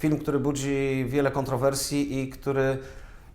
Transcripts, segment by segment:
Film, który budzi wiele kontrowersji i który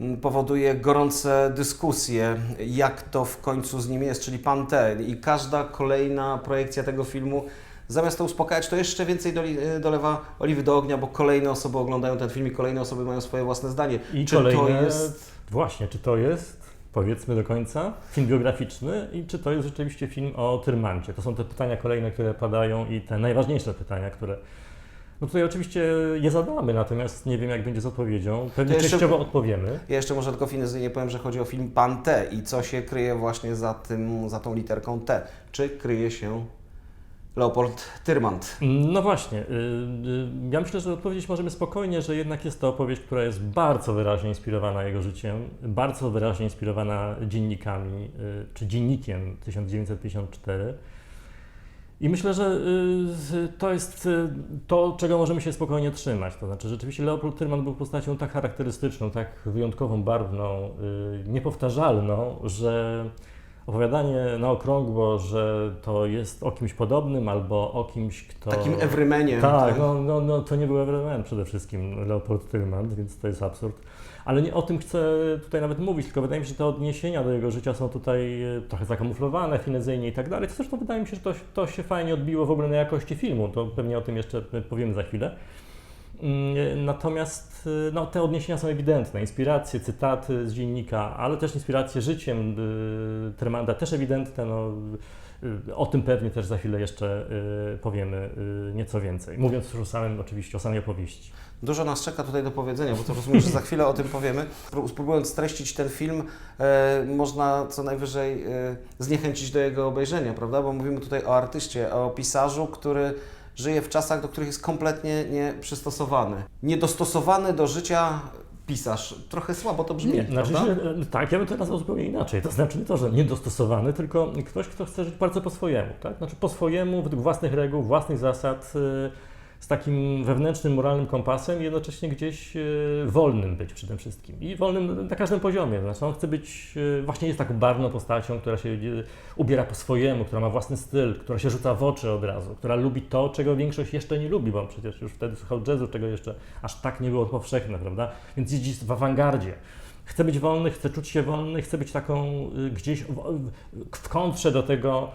mm, powoduje gorące dyskusje, jak to w końcu z nim jest, czyli Pan T. I każda kolejna projekcja tego filmu, zamiast to uspokajać, to jeszcze więcej doli, dolewa oliwy do ognia, bo kolejne osoby oglądają ten film i kolejne osoby mają swoje własne zdanie. I czy kolejne, to jest... Właśnie, czy to jest, powiedzmy do końca, film biograficzny i czy to jest rzeczywiście film o Tyrmancie? To są te pytania kolejne, które padają i te najważniejsze pytania, które no tutaj oczywiście je zadamy, natomiast nie wiem, jak będzie z odpowiedzią. Pewnie To jeszcze- częściowo odpowiemy. Ja jeszcze może tylko finezyjnie powiem, że chodzi o film Pan T i co się kryje właśnie za, tym, za tą literką T. Czy kryje się Leopold Tyrmand? No właśnie, y, y, ja myślę, że odpowiedzieć możemy spokojnie, że jednak jest to opowieść, która jest bardzo wyraźnie inspirowana jego życiem, bardzo wyraźnie inspirowana dziennikami, y, czy dziennikiem 1954. I myślę, że y, to jest y, to, czego możemy się spokojnie trzymać. To znaczy, rzeczywiście Leopold Tyrman był postacią tak charakterystyczną, tak wyjątkową, barwną, y, niepowtarzalną, że opowiadanie na okrągło, że to jest o kimś podobnym albo o kimś, kto... Takim Everymaniem. Tak, no, no, no to nie był Everman przede wszystkim, Leopold Tyrman, więc to jest absurd. Ale nie o tym chcę tutaj nawet mówić, tylko wydaje mi się, że te odniesienia do jego życia są tutaj e, trochę zakamuflowane, finezyjnie i tak dalej. To zresztą wydaje mi się, że to, to się fajnie odbiło w ogóle na jakości filmu, to pewnie o tym jeszcze powiemy za chwilę. Mm, Natomiast y, no, te odniesienia są ewidentne. Inspiracje, cytaty z dziennika, ale też inspiracje życiem y, Tremanda też ewidentne. No, y, o tym pewnie też za chwilę jeszcze powiemy nieco więcej. Mówiąc już o samym, oczywiście o samej opowieści. Dużo nas czeka tutaj do powiedzenia, bo to rozumiem, że za chwilę o tym powiemy. Spró- Spróbując streścić ten film, e, można co najwyżej e, zniechęcić do jego obejrzenia, prawda? Bo mówimy tutaj o artyście, o pisarzu, który żyje w czasach, do których jest kompletnie nieprzystosowany. Niedostosowany do życia pisarz. Trochę słabo to brzmi, Znaczy, prawda? się, e, tak, ja bym to nazwał zupełnie inaczej. To znaczy nie to, że niedostosowany, tylko ktoś, kto chce żyć bardzo po swojemu. Tak? Znaczy po swojemu, według własnych reguł, własnych zasad, y, z takim wewnętrznym, moralnym kompasem i jednocześnie gdzieś y, wolnym być przede wszystkim. I wolnym na każdym poziomie. Znaczy on chce być, y, właśnie jest taką barwną postacią, która się y, ubiera po swojemu, która ma własny styl, która się rzuca w oczy od razu, która lubi to, czego większość jeszcze nie lubi, bo przecież już wtedy słuchał jazzu, czego jeszcze aż tak nie było powszechne, prawda? Więc jest w awangardzie. Chce być wolny, chce czuć się wolny, chce być taką gdzieś w, w, kontrze do tego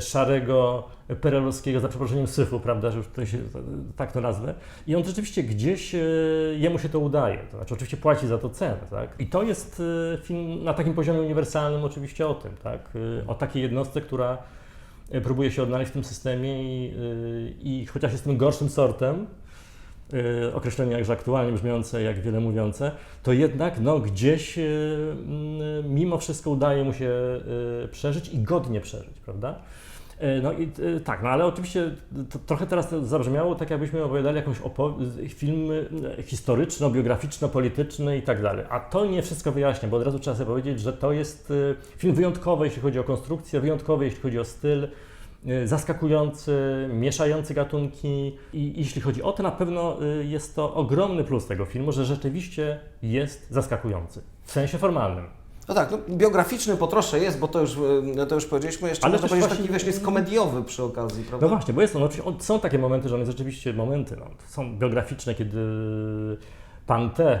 szarego, perelowskiego, za przeproszeniem syfu, prawda, że już to się, tak to nazwę. I on rzeczywiście gdzieś, y, jemu się to udaje, to znaczy oczywiście płaci za to cenę, tak. I to jest y, film na takim poziomie uniwersalnym oczywiście o tym, tak, o takiej jednostce, która próbuje się odnaleźć w tym systemie i, i chociaż jest tym gorszym sortem, określenie jakże aktualnie brzmiące, jak wiele mówiące, to jednak no, gdzieś y, y, mimo wszystko udaje mu się y, przeżyć i godnie przeżyć, prawda? Y, No i y, tak, no ale oczywiście trochę teraz zabrzmiało tak, jakbyśmy opowiadali jakąś film y, historyczno-biograficzno-polityczny i tak dalej. A to nie wszystko wyjaśnia, bo od razu trzeba sobie powiedzieć, że to jest y, film wyjątkowy, jeśli chodzi o konstrukcję, wyjątkowy, jeśli chodzi o styl, y, zaskakujący, mieszający gatunki. I jeśli chodzi o to, na pewno y, jest to ogromny plus tego filmu, że rzeczywiście jest zaskakujący. W sensie formalnym. No tak, no, biograficzny po trosze jest, bo to już, e, to już powiedzieliśmy, jeszcze Ale można też powiedzieć właśnie- taki właśnie jest komediowy przy okazji, prawda? No właśnie, bo jest on, on, są takie momenty, że one rzeczywiście momenty, no, są biograficzne, kiedy pan T,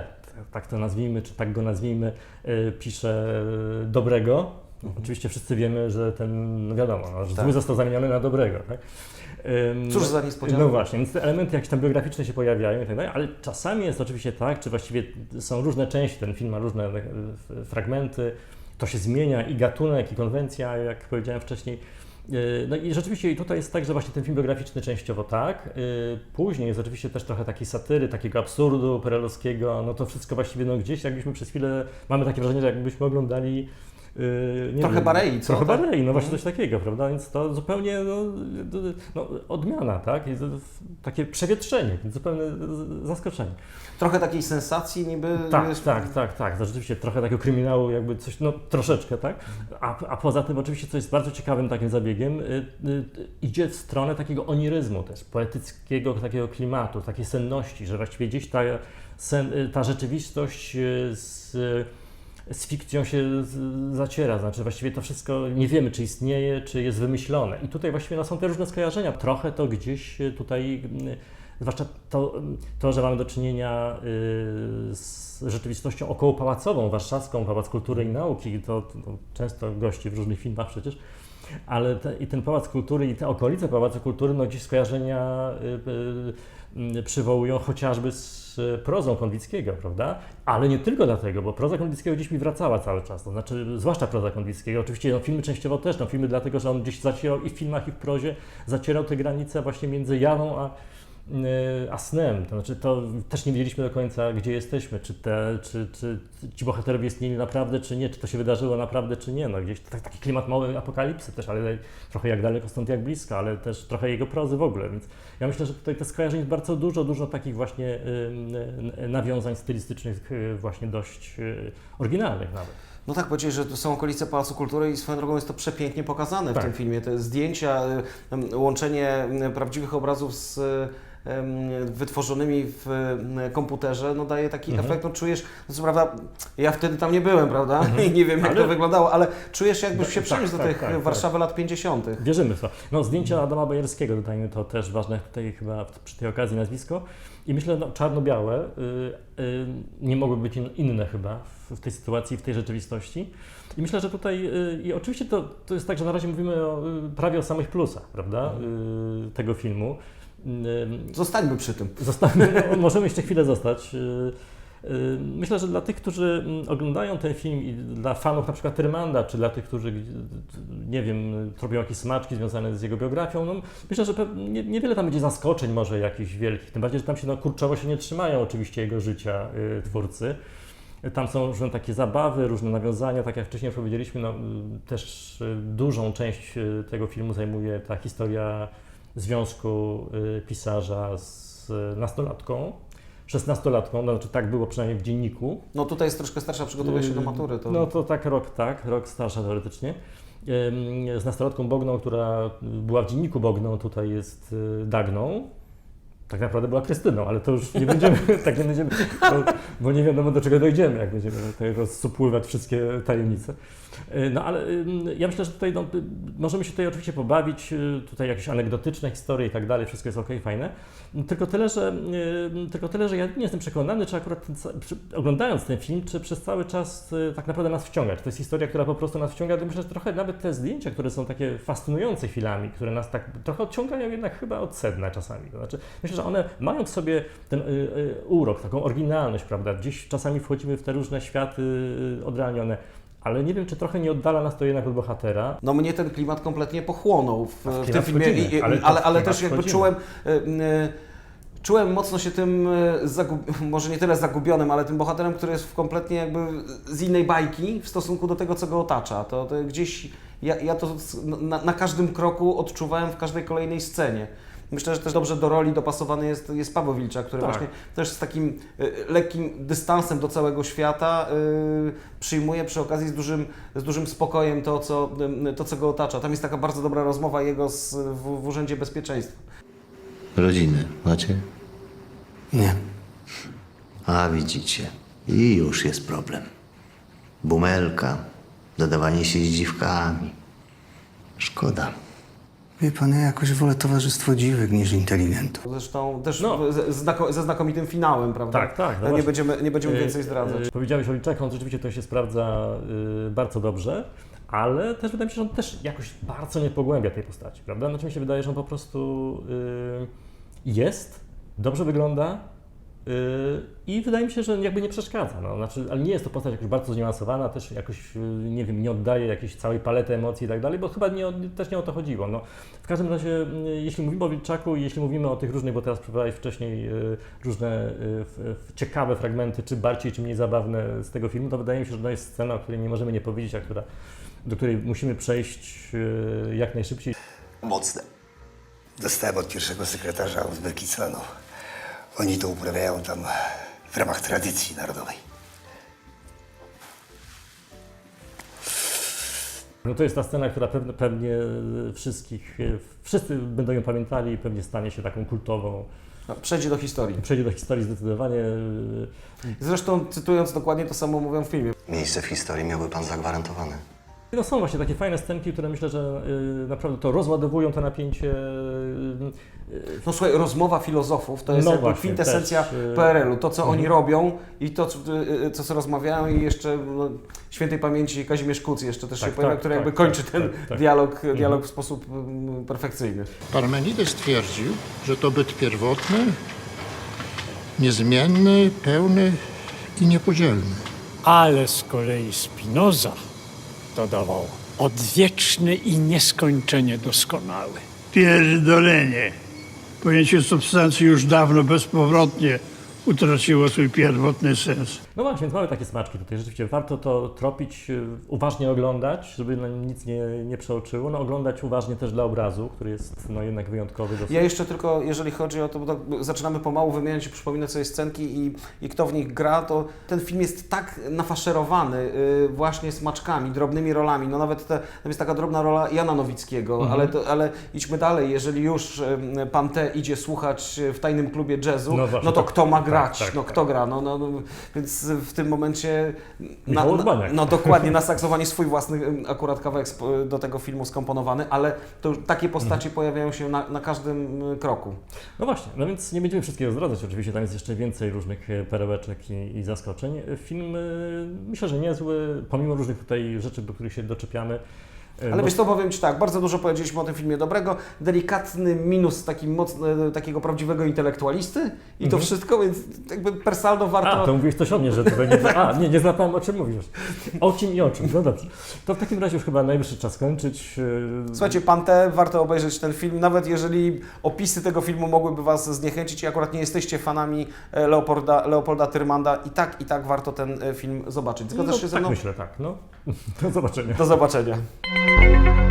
tak to nazwijmy, czy tak go nazwijmy, y, pisze dobrego. Oczywiście wszyscy wiemy, że ten, no wiadomo, no, że Tak. zły został zamieniony na dobrego. Tak? Ym, Cóż za niespodzianka. No właśnie, więc te elementy jakieś tam biograficzne się pojawiają i tak dalej, ale czasami jest oczywiście tak, czy właściwie są różne części, ten film ma różne e, fragmenty, to się zmienia i gatunek, i konwencja, jak powiedziałem wcześniej. Yy, No i rzeczywiście tutaj jest tak, że właśnie ten film biograficzny częściowo tak, yy, później jest oczywiście też trochę takiej satyry, takiego absurdu perelowskiego, no to wszystko właściwie no gdzieś jakbyśmy przez chwilę, mamy takie wrażenie, że jakbyśmy oglądali nie Trochę wiem, Barei, co? Trochę Tak? Barei, no właśnie coś takiego, prawda? Więc to zupełnie no, no, odmiana, tak? Takie przewietrzenie, zupełne zaskoczenie. Trochę takiej sensacji niby Tak, jest... tak, tak, tak. To rzeczywiście trochę takiego kryminału, jakby coś, no troszeczkę, tak? A, a poza tym oczywiście, co jest bardzo ciekawym takim zabiegiem, y, y, idzie w stronę takiego oniryzmu też, poetyckiego takiego klimatu, takiej senności, że właściwie gdzieś ta, sen, y, ta rzeczywistość y, z z fikcją się z, zaciera, znaczy właściwie to wszystko nie wiemy, czy istnieje, czy jest wymyślone. I tutaj właściwie no, są te różne skojarzenia. Trochę to gdzieś y, tutaj, y, zwłaszcza to, to że mamy do czynienia y, z rzeczywistością okołopałacową, warszawską, Pałac Kultury i Nauki, to, to często gości w różnych filmach przecież, ale te, i ten Pałac Kultury i te okolice Pałacu Kultury, no gdzieś skojarzenia y, y, y, przywołują chociażby z prozą Konwickiego, prawda? Ale nie tylko dlatego, bo proza Konwickiego gdzieś mi wracała cały czas, to znaczy zwłaszcza proza Konwickiego. Oczywiście no, filmy częściowo też, no, filmy dlatego, że on gdzieś zacierał i w filmach, i w prozie, zacierał te granice właśnie między jawą a, a snem. To znaczy, to też nie wiedzieliśmy do końca, gdzie jesteśmy, czy, te, czy, czy ci bohaterowie istnieli naprawdę, czy nie, czy to się wydarzyło naprawdę, czy nie. No, gdzieś tak, taki klimat małej apokalipsy też, ale trochę jak daleko stąd, jak blisko, ale też trochę jego prozy w ogóle, więc ja myślę, że tutaj te skojarzeń jest bardzo dużo, dużo takich właśnie y, y, nawiązań stylistycznych, y, właśnie dość y, oryginalnych nawet. No tak, powiedziałeś, że to są okolice Pałacu Kultury i swoją drogą jest to przepięknie pokazane w Tak. tym filmie. Te zdjęcia, y, y, łączenie y, prawdziwych obrazów z y, y, wytworzonymi w komputerze, no daje taki Mhm. efekt, no czujesz, no co prawda, ja wtedy tam nie byłem, prawda, i nie wiem jak Ale- to wyglądało, ale czujesz jakbyś się Tak, przeniósł do tak, tych tak, tak. Warszawy lat 50. Wierzymy w to. No, zdjęcia Adama Bajerskiego, dodajmy to też ważne tutaj chyba przy tej okazji nazwisko. I myślę, no, czarno-białe y, y, nie mogłyby być in, inne chyba w, tej sytuacji, w tej rzeczywistości. I myślę, że tutaj, y, i oczywiście to, to jest tak, że na razie mówimy o, prawie o samych plusach, prawda, y, tego filmu. Y, Zostańmy przy tym. Zostawmy, no, możemy jeszcze chwilę zostać. Yy, yy, Myślę, że dla tych, którzy mm, oglądają ten film i dla fanów na przykład Tyrmanda, czy dla tych, którzy, nie wiem, robią jakieś smaczki związane z jego biografią, no, myślę, że niewiele tam będzie zaskoczeń może jakichś wielkich, tym bardziej, że tam się no, kurczowo się nie trzymają oczywiście jego życia twórcy. Tam są różne takie zabawy, różne nawiązania, tak jak wcześniej powiedzieliśmy, no, y, też y, dużą część y, tego filmu zajmuje ta historia związku y, pisarza z y, nastolatką, szesnastolatką, no, znaczy tak było przynajmniej w dzienniku. No tutaj jest troszkę starsza, przygotowuje się do matury. To... No to tak rok, tak, rok starsza teoretycznie. Z nastolatką Bogną, która była w dzienniku Bogną, tutaj jest y, Dagną. Tak naprawdę była Krystyną, ale to już nie będziemy, tak nie będziemy, bo, bo nie wiadomo do czego dojdziemy, jak będziemy tutaj rozsupływać wszystkie tajemnice. Y, No ale ja myślę, że tutaj no, y, możemy się tutaj oczywiście pobawić, y, tutaj jakieś anegdotyczne historie i tak dalej, wszystko jest ok, fajne. Tylko tyle, że, tylko tyle, że ja nie jestem przekonany, czy akurat ten, oglądając ten film, czy przez cały czas y, tak naprawdę nas wciąga. Czy to jest historia, która po prostu nas wciąga. Myślę, że trochę nawet te zdjęcia, które są takie fascynujące chwilami, które nas tak trochę odciągają jednak chyba od sedna czasami. To znaczy, myślę, że one mają w sobie ten y, y, urok, taką oryginalność, prawda? Gdzieś czasami wchodzimy w te różne światy y, odrealnione. Ale nie wiem, czy trochę nie oddala nas to jednak od bohatera. No mnie ten klimat kompletnie pochłonął w, w w tym filmie, I, ale ale, ale, też jakby czułem, y, y, czułem mocno się tym, może nie tyle zagubionym, ale tym bohaterem, który jest w kompletnie jakby z innej bajki w stosunku do tego, co go otacza. To, to gdzieś, ja, ja to na, na każdym kroku odczuwałem w każdej kolejnej scenie. Myślę, że też dobrze do roli dopasowany jest, jest Paweł Wilczak, który Tak. właśnie też z takim y, lekkim dystansem do całego świata y, przyjmuje przy okazji z dużym, z dużym spokojem to co, y, to, co go otacza. Tam jest taka bardzo dobra rozmowa jego z, w, w Urzędzie Bezpieczeństwa. Rodziny macie? Nie. A widzicie. I już jest problem. Bumelka, dodawanie się z dziwkami. Szkoda. Wie pan, ja jakoś wolę towarzystwo dziwek niż inteligentów. Zresztą też No. ze, znako, ze znakomitym finałem, prawda? Tak, tak, no nie, właśnie. będziemy, nie będziemy Yy, więcej zdradzać. yy, Powiedziałeś o Wilczaku, on rzeczywiście to się sprawdza yy, bardzo dobrze, ale też wydaje mi się, że on też jakoś bardzo nie pogłębia tej postaci, prawda? Znaczy mi się wydaje, że on po prostu yy, jest, dobrze wygląda i wydaje mi się, że jakby nie przeszkadza. No. Znaczy, ale nie jest to postać jakoś bardzo zniuansowana, też jakoś, yy, nie wiem, nie oddaje jakiejś całej palety emocji i tak dalej, bo chyba nie, też nie o to chodziło. No. W każdym razie, yy, jeśli mówimy o Wilczaku jeśli mówimy o tych różnych, bo teraz próbowałeś wcześniej yy, różne yy, ciekawe fragmenty, czy bardziej, czy mniej zabawne z tego filmu, to wydaje mi się, że to jest scena, o której nie możemy nie powiedzieć, a która, do której musimy przejść yy, jak najszybciej. Mocne. Dostałem od pierwszego sekretarza Uzbekistanu. Oni to uprawiają tam w ramach tradycji narodowej. No to jest ta scena, która pewnie, pewnie wszystkich, yy, wszyscy będą ją pamiętali i pewnie stanie się taką kultową. No, przejdzie do historii. Przejdzie do historii zdecydowanie. y, Zresztą cytując dokładnie to samo mówią w filmie. Miejsce w historii miałby pan zagwarantowane. No są właśnie takie fajne scenki, które myślę, że y, naprawdę to rozładowują to napięcie. Y, No słuchaj, rozmowa filozofów to jest No jakby właśnie, kwintesencja y, PRL-u. To, co oni mhm. robią i to, co, y, co, rozmawiają i jeszcze no, świętej pamięci Kazimierz Kuc jeszcze też Tak, się pojawia, tak, który tak, jakby tak, kończy ten tak, tak. dialog, dialog w sposób mm, perfekcyjny. Parmenides twierdził, że to byt pierwotny, niezmienny, pełny i niepodzielny. Ale z kolei Spinoza dodawał odwieczny i nieskończenie doskonały. Pierdolenie. Pojęcie substancji już dawno bezpowrotnie utraciło swój pierwotny sens. No właśnie, więc mamy takie smaczki tutaj. Rzeczywiście warto to tropić, y, uważnie oglądać, żeby nam nic nie, nie przeoczyło. No oglądać uważnie też dla obrazu, który jest no jednak wyjątkowy. Dosyć. Ja jeszcze tylko, jeżeli chodzi o to, bo tak zaczynamy pomału wymieniać i przypominać sobie scenki i, i kto w nich gra, to ten film jest tak nafaszerowany y, właśnie smaczkami, drobnymi rolami. No nawet te, tam jest taka drobna rola Jana Nowickiego, ale, to, ale idźmy dalej. Jeżeli już y, pan T idzie słuchać y, w tajnym klubie jazzu, No no, właśnie, to tak, kto ma tak, grać? tak, no tak. kto gra? No, no, no, więc w tym momencie Michał Urbaniak. no dokładnie, na saksowanie swój własny akurat kawałek do tego filmu skomponowany, ale to takie postacie Mhm. pojawiają się na, na każdym y, kroku. No właśnie, no więc nie będziemy wszystkiego zdradzać. Oczywiście tam jest jeszcze więcej różnych e, perełeczek i, i zaskoczeń. E, Film e, myślę, że niezły, pomimo różnych tutaj rzeczy, do których się doczepiamy. E, Ale no, wiesz co, powiem Ci tak, bardzo dużo powiedzieliśmy o tym filmie dobrego, delikatny minus taki mocny, takiego prawdziwego intelektualisty i to wszystko, więc jakby per saldo warto... Mhm. A, to mówisz coś o mnie, że to będzie... A, nie, nie złapałem o czym mówisz. O czym i o czym, no dobrze. To w takim razie już chyba najwyższy czas kończyć. E, Słuchajcie, Pante, warto obejrzeć ten film, nawet jeżeli opisy tego filmu mogłyby Was zniechęcić i akurat nie jesteście fanami e, Leopolda, Leopolda Tyrmanda, i tak, i tak warto ten film zobaczyć. Zgadzasz no, się ze tak mną? myślę, tak. No. Do zobaczenia. Do zobaczenia. Música